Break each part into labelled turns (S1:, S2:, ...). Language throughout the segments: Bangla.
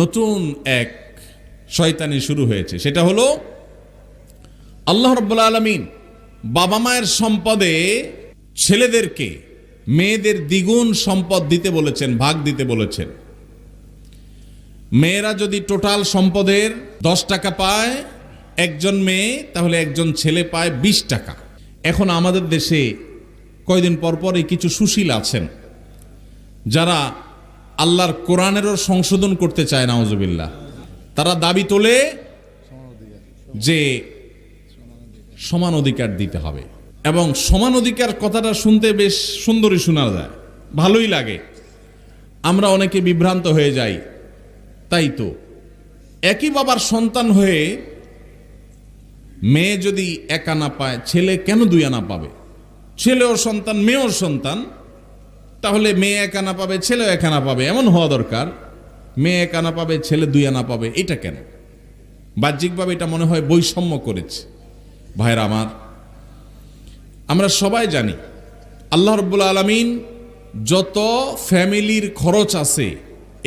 S1: নতুন এক শয়তানি শুরু হয়েছে। সেটা হলো আল্লাহ রব্বুল আলমিন বাবা মায়ের সম্পদে ছেলেদেরকে, মেয়েদের দ্বিগুণ সম্পদ দিতে বলেছেন, ভাগ দিতে বলেছেন। মেয়েরা যদি টোটাল সম্পদের দশ টাকা পায়, একজন মেয়ে, তাহলে একজন ছেলে পায় বিশ টাকা। এখন আমাদের দেশে কয়দিন পর পরই কিছু সুশীল আছেন, যারা আল্লাহর কোরআনেরও সংশোধন করতে চায় নাওজবিল্লা তারা দাবি তোলে যে সমান অধিকার দিতে হবে। এবং সমান অধিকার কথাটা শুনতে বেশ সুন্দরই শোনা যায়, ভালোই লাগে। আমরা অনেকে বিভ্রান্ত হয়ে যাই, তাই তো। একই বাবার সন্তান হয়ে মেয়ে যদি এক আনা পায়, ছেলে কেন দুই আনা পাবে? ছেলেও সন্তান, মেয়েও সন্তান। তাহলে মেয়ে এক আনা পাবে, ছেলেও এক আনা পাবে, এমন হওয়া দরকার। মেয়ে এক আনা পাবে, ছেলে দুই আনা পাবে, এটা কেন? বাহ্যিকভাবে এটা মনে হয় বৈষম্য করেছে। ভাইরা আমার, আমরা সবাই জানি, আল্লাহ রব্বুল আলমিন যত ফ্যামিলির খরচ আছে,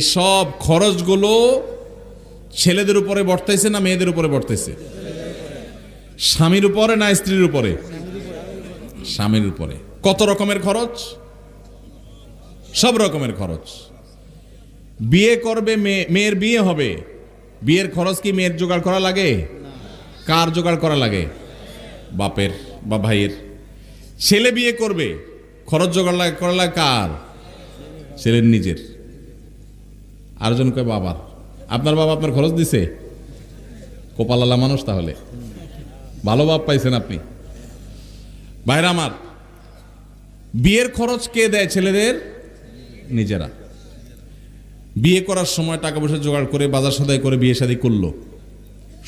S1: এসব খরচগুলো ছেলেদের উপরে বর্তাইছে না মেয়েদের উপরে বর্তাইছে? স্বামীর উপরে না স্ত্রীর উপরে? স্বামীর উপরে। কত রকমের খরচ? সব রকমের খরচ। বিয়ে করবে মেয়ে মেয়ের বিয়ে হবে। বিয়ের খরচ কি মেয়ের জোগাড় করা লাগে? কার জোগাড় করা লাগে? বাপের বা ভাইয়ের। ছেলে বিয়ে করবে। খরচ জোগাড় করা লাগে কার? ছেলের নিজের। আরেকজন কয়, বাবার। আপনার বাবা আপনার খরচ দিছে? কোপালালা মানুষ তাহলে। ভালো বাপ পাইছেন আপনি। ভাইরা আমার, বিয়ের খরচ কে দেয় ছেলেদের? নিজেরা। বিয়ে করার সময় টাকা পয়সা জোগাড় করে, বাজার সদাই করে বিয়ে শাদী করল।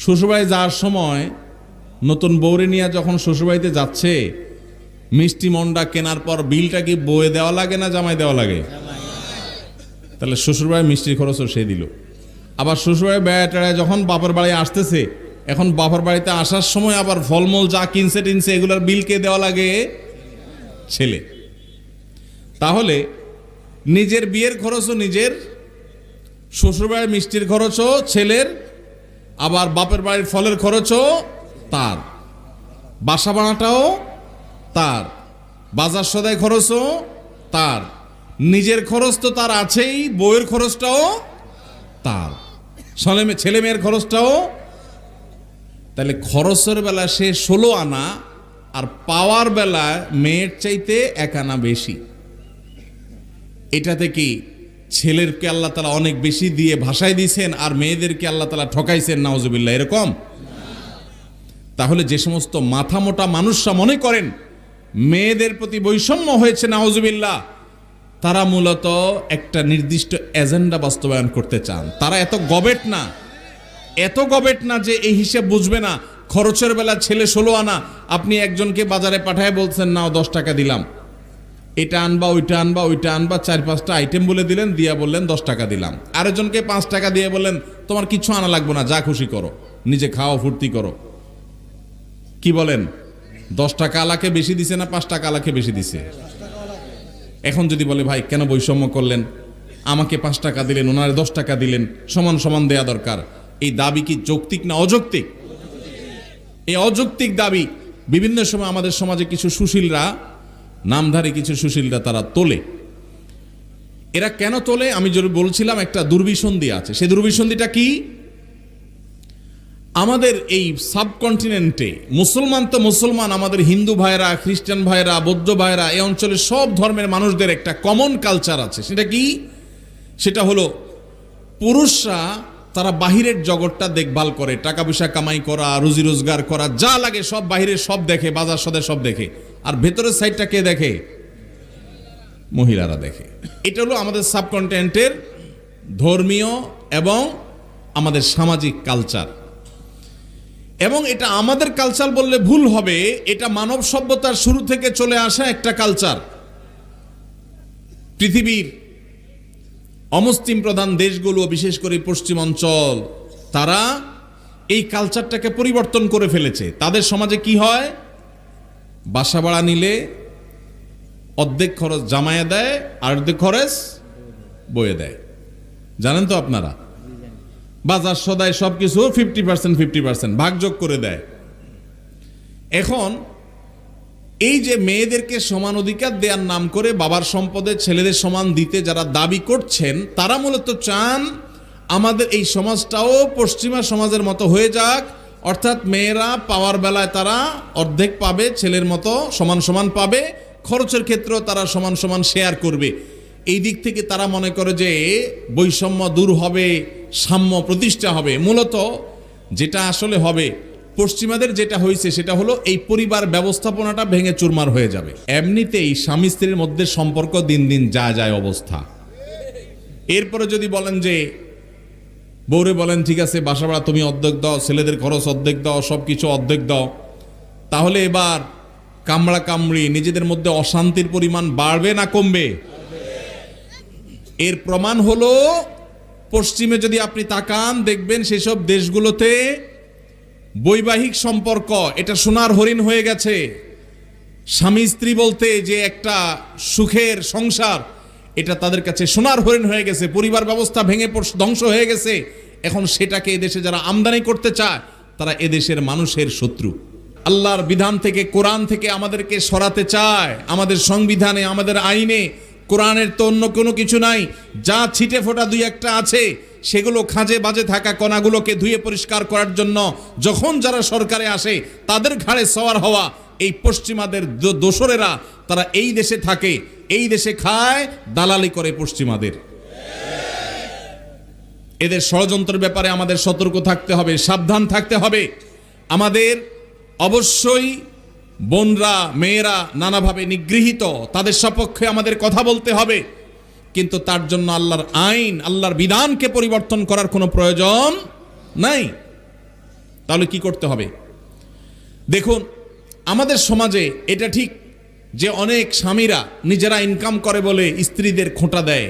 S1: শ্বশুরবাড়ি যাওয়ার সময় নতুন বৌরে নিয়ে যখন শ্বশুরবাড়িতে যাচ্ছে, মিষ্টি মন্ডা কেনার পর বিলটা কি বয়ে দেওয়া লাগে না জামাই দেওয়া লাগে? তাহলে শ্বশুরবাড়ি মিষ্টির খরচও সে দিল। আবার শ্বশুরবাড়ি বেড়ায় টেড়ায় যখন বাপের বাড়ি আসতেছে, এখন বাপের বাড়িতে আসার সময় আবার ফলমূল যা কিনছে টিনছে এগুলোর বিল কে দেওয়া লাগে? ছেলে। তাহলে নিজের বিয়ের খরচও নিজের, শ্বশুরবাড়ির মিষ্টির খরচও ছেলের, আবার বাপের বাড়ির ফলের খরচও তার। বাসা বানাটাও তার, বাজার সদাই খরচও তার। নিজের খরচ তো তার আছেই বইয়ের খরচটাও তার। ছেলে মেয়ের খরচটাও তাহলে খরচের বেলা সে ষোলো আনা আর পাওয়ার বেলা মেয়ের চাইতে এক আনা বেশি। এটাতে কি ছেলেরকে আল্লাহ তালা অনেক বেশি দিয়ে ভাষায় দিয়েছেন আর মেয়েদেরকে আল্লাহ তালা ঠকাইছেন? নাওজবিল্লা এরকম? তাহলে যে সমস্ত মাথা মোটা মানুষরা মনে করেন মেয়েদের প্রতি বৈষম্য হয়েছে নাওজবিল্লা তারা মূলত একটা নির্দিষ্ট এজেন্ডা বাস্তবায়ন করতে চান। তারা এত গবেট না, এত গবেট না যে এই হিসেব বুঝবে না। খরচের বেলা ছেলে ষোলো আনা, আপনি একজনকে বাজারে পাঠায় বলছেন, নাও, দশ টাকা দিলাম। এটা আনবা, ওইটা আনবা ওইটা আনবা, চার পাঁচটা আইটেম বলে দিলেন, দিয়া বললেন, দশ টাকা দিলাম। আরেকজনকে পাঁচ টাকা দিয়ে বললেন, তোমার কিছু আনা লাগবে না, যা খুশি করো, নিজে খাও ফুর্তি করো। কি বলেন? দশ টাকা আলাকে বেশি দিছে না পাঁচ টাকা আলাকে বেশি দিছে? এখন যদি বলে, ভাই, কেন বৈষম্য করলেন? আমাকে পাঁচ টাকা দিলেন, ওনারে দশ টাকা দিলেন, সমান সমান দেয়া দরকার। এই দাবি কি যৌক্তিক না অযৌক্তিক? এই অযৌক্তিক দাবি বিভিন্ন সময় আমাদের সমাজে কিছু সুশীলরা নামধারী কিছু সুশীলরা তারা তোলে। এরা কেন তোলে? আমি বলছিলাম, একটা দুর্বিসন্ধি আছে। সেই দুর্বিসন্ধিটা কি? আমাদের এই সাবকন্টিনেন্টে মুসলমান তো মুসলমান, আমাদের হিন্দু ভাইরা খ্রিস্টান ভাইরা বৌদ্ধ ভাইরা এই অঞ্চলের সব ধর্মের মানুষদের একটা কমন কালচার আছে। সেটা কি? সেটা হলো পুরুষরা তারা বাহিরের জগৎটা দেখভাল করে। টাকা পয়সা কামাই করা, রুজি রোজগার করা, যা লাগে সব বাহিরের সব দেখে, বাজার সদে সব দেখে। আর ভেতরের সাইডটা কে দেখে? মহিলারা দেখে। এটা হলো আমাদের সাবকন্টিনেন্টের ধর্মীয় এবং আমাদের সামাজিক কালচার এবং এটা আমাদের কালচার বললে ভুল হবে, এটা মানব সভ্যতার শুরু থেকে চলে আসা একটা কালচার পৃথিবীর অমুসলিম প্রধান দেশগুলো, বিশেষ করে পশ্চিম অঞ্চল, তারা এই কালচারটাকে পরিবর্তন করে ফেলেছে। তাদের সমাজে কি হয়? বাসা ভাড়া নিলে অর্ধেক খরচ জামাইয়া দেয়, আর অর্ধেক খরচ বয়ে দেয়। জানেন তো আপনারা? বাজার সদায় সব কিছু ফিফটি পার্সেন্ট ফিফটি পার্সেন্ট ভাগযোগ করে দেয়। এখন এই যে মেয়েদেরকে সমান অধিকার দেওয়ার নাম করে বাবার সম্পদে ছেলেদের সমান দিতে যারা দাবি করছেন, তারা মূলত চান আমাদের এই সমাজটাও পশ্চিমা সমাজের মতো হয়ে যাক অর্থাৎ মেয়েরা পাওয়ার বেলায় তারা অর্ধেক পাবে, ছেলের মতো সমান সমান পাবে, খরচের ক্ষেত্রেও তারা সমান সমান শেয়ার করবে। এই দিক থেকে তারা মনে করে যে বৈষম্য দূর হবে, সাম্য প্রতিষ্ঠা হবে। মূলত যেটা আসলে হবে, পশ্চিমাদের যেটা হয়েছে সেটা হলো এই পরিবার ব্যবস্থাপনাটা ভেঙে চুরমার হয়ে যাবে। এমনিতেই স্বামী স্ত্রীর মধ্যে সম্পর্ক দিন দিন যা যায় অবস্থা। এরপরে যদি বলেন যে বৌরে বলেন, ঠিক আছে, বাসা ভাড়া তুমি অর্ধেক দাও, ছেলেদের খরচ অর্ধেক দাও সব কিছু অর্ধেক দাও। তাহলে এবার কামড়া কামড়ি, নিজেদের মধ্যে অশান্তির পরিমাণ বাড়বে না কমবে? এর প্রমাণ হলো, পশ্চিমে যদি আপনি তাকান, দেখবেন সেসব দেশগুলোতে বৈবাহিক সম্পর্ক, এটা সোনার হরিণ হয়ে গেছে। স্বামী স্ত্রী বলতে যে একটা সুখের সংসার এটা তাদের কাছে সোনার হরিণ হয়ে গেছে, পরিবার ব্যবস্থা ভেঙে ধ্বংস হয়ে গেছে। এখন সেটাকে এদেশে যারা আমদানি করতে চায়, তারা এদেশের মানুষের শত্রু। আল্লাহর বিধান থেকে, কোরআন থেকে আমাদেরকে সরাতে চায়। আমাদের সংবিধানে, আমাদের আইনে, কোরআনের তো অন্য কোনো কিছু নাই। যা ছিটে ফোটা দুই একটা আছে, সেগুলো খাঁজে বাজে থাকা কণাগুলোকে ধুয়ে পরিষ্কার করার জন্য যখন যারা সরকারে আসে, তাদের ঘাড়ে সওয়ার হওয়া এই পশ্চিমাদের দোসরেরা, তারা এই দেশে থাকে। এই দেশে খায় দালালি করে পশ্চিমাদের। এদের ষড়যন্ত্রের ব্যাপারে আমাদের সতর্ক থাকতে হবে, সাবধান থাকতে হবে। আমাদের অবশ্যই বোনরা, মেয়েরা নানাভাবে নিগৃহীত, তাদের সপক্ষে আমাদের কথা বলতে হবে। কিন্তু তার জন্য আল্লাহর আইন, আল্লাহর বিধানকে পরিবর্তন করার কোনো প্রয়োজন নাই। তাহলে কি করতে হবে? দেখুন, আমাদের সমাজে এটা ঠিক যে অনেক স্বামীরা নিজেরা ইনকাম করে বলে স্ত্রীদের খোঁটা দেয়,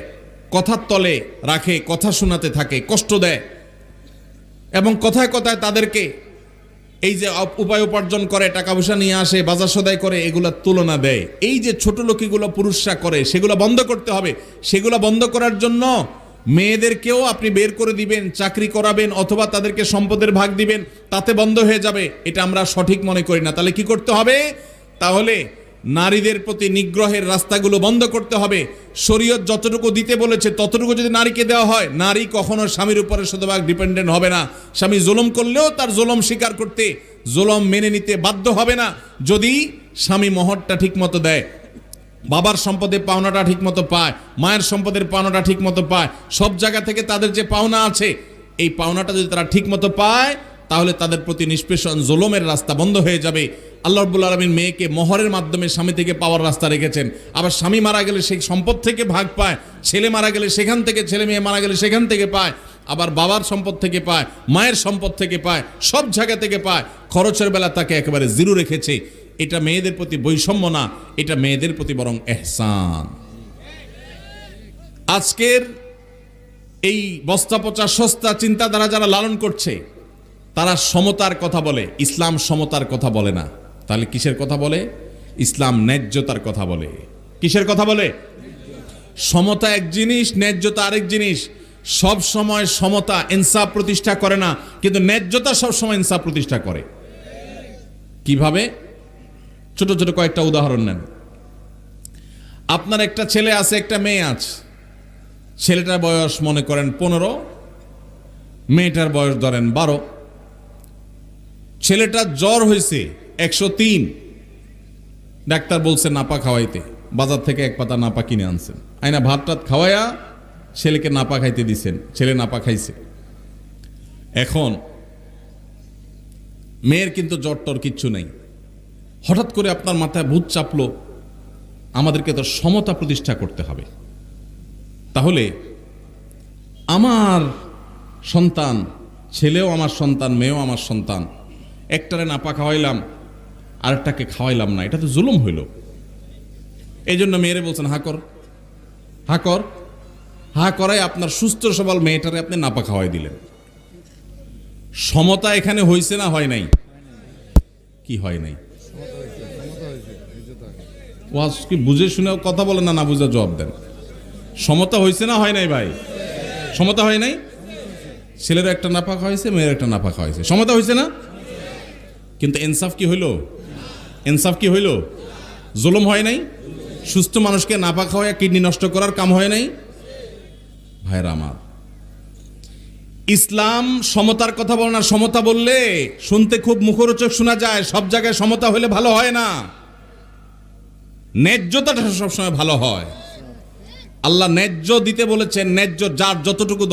S1: কথার তলে রাখে, কথা শোনাতে থাকে, কষ্ট দেয় এবং কথায় কথায় তাদেরকে এই যে উপায় উপার্জন করে টাকা পয়সা নিয়ে আসে, বাজার সদাই করে এগুলোর তুলনা দেয়। এই যে ছোট লোকিগুলো পুরুষরা করে, সেগুলো বন্ধ করতে হবে। সেগুলো বন্ধ করার জন্য মেয়েদেরকেও আপনি বের করে দিবেন, চাকরি করাবেন, অথবা তাদেরকে সম্পদের ভাগ দিবেন, তাতে বন্ধ হয়ে যাবে। এটা আমরা সঠিক মনে করি না। তাহলে কি করতে হবে? তাহলে নারীদের প্রতি নিগ্রহের রাস্তাগুলো বন্ধ করতে হবে। শরীয়ত যতটুকু দিতে বলেছে, ততটুকু যদি নারীকে দেওয়া হয়, নারী কখনো স্বামীর উপরে শতভাগ ডিপেন্ডেন্ট হবে না। স্বামী জুলুম করলেও তার জুলম স্বীকার করতে জুলম মেনে নিতে বাধ্য হবে না। যদি স্বামী মহরটা ঠিক মতো দেয়, বাবার সম্পদের পাওনাটা ঠিক মতো পায়, মায়ের সম্পদের পাওনাটা ঠিক মতো পায়, সব জায়গা থেকে তাদের যে পাওনা আছে, এই পাওনাটা যদি তারা ঠিক মতো পায়, তাহলে তাদের প্রতি নিষ্পেষণ, জোলমের রাস্তা বন্ধ হয়ে যাবে। আল্লাহ রব্বুল আলমিন মেয়েকে মহরের মাধ্যমে স্বামী থেকে পাওয়ার রাস্তা রেখেছেন। আবার স্বামী মারা গেলে সেই সম্পদ থেকে ভাগ পায়, ছেলে মারা গেলে সেখান থেকে, ছেলে মেয়ে মারা গেলে সেখান থেকে পায়, আবার বাবার সম্পদ থেকে পায়, মায়ের সম্পদ থেকে পায়, সব জায়গা থেকে পায়, খরচের বেলা তাকে একেবারে জিরো রেখেছে। এটা মেয়েদের প্রতি বৈষম্য না, এটা মেয়েদের প্রতি বরং এহসান। আজকের এই বস্তা পচা সস্তা চিন্তাধারা যারা লালন করছে, তারা সমতার কথা বলে, ইসলাম সমতার কথা বলে না। তাহলে কিসের কথা বলে? ইসলাম ন্যায্যতার কথা বলে। কিসের কথা বলে? সমতা এক জিনিস, ন্যায্যতা আরেক জিনিস। সব সময় সমতা ইনসাফ প্রতিষ্ঠা করে না, কিন্তু ন্যায্যতা সব সময় ইনসাফ প্রতিষ্ঠা করে। কীভাবে? ছোট ছোট কয়েকটা উদাহরণ নেন। আপনার একটা ছেলে আছে, একটা মেয়ে আছে। ছেলেটার বয়স মনে করেন পনেরো, মেয়েটার বয়স ধরেন বারো। ছেলেটার জ্বর হয়েছে একশো তিন। ডাক্তার বলছে নাপা খাওয়াইতে। বাজার থেকে এক পাতা নাপা কিনে আনছেন। আইনা ভাত টাত খাওয়াইয়া ছেলেকে নাপা খাইতে দিছেন। ছেলে নাপা খাইছে। এখন মেয়ের কিন্তু জ্বর টর কিচ্ছু নেই। হঠাৎ করে আপনার মাথায় ভূত চাপলো, আমাদেরকে তো সমতা প্রতিষ্ঠা করতে হবে। তাহলে আমার সন্তান, ছেলেও আমার সন্তান, মেয়েও আমার সন্তান, একটারে নাপা খাওয়াইলাম আরেকটাকে খাওয়াইলাম না, এটা তো জুলুম হইল। এই জন্য মেয়েরে বলছেন, হা কর হা কর, হা করাই আপনার সুস্থ সবল মেয়েটারে আপনি নাপা খাওয়াই দিলেন। সমতা এখানে হয়েছে না হয় নাই? কি হয় নাই? ওয়াজ কি বুঝে শুনে কথা বলেন না না বুঝে জবাব দেন। সমতা হয়েছে না হয় নাই ভাই? সমতা হয় নাই? ছেলেরও একটা নাপাক হয়েছে মেয়ের একটা নাপাক হয়েছে সমতা হয়েছে না? কিন্তু ইনসাফ কি হইল? ইনসাফ কি হইল? জুলুম হয় নাই? সুস্থ মানুষকে নাপাক হয়ে কিডনি নষ্ট করার কাম হয় নাই? ভাইরা আমার, ইসলাম সমতার কথা বলে না, সমতা বললে শুনতে খুব মুখরোচক শোনা যায়, সব জায়গায় সমতা হলে ভালো হয় না। ন্যায্যতাটা সবসময় ভালো হয়। আল্লাহ ন্যায্য দিতে বলেছেন, ন্যায্য যার যতটুকু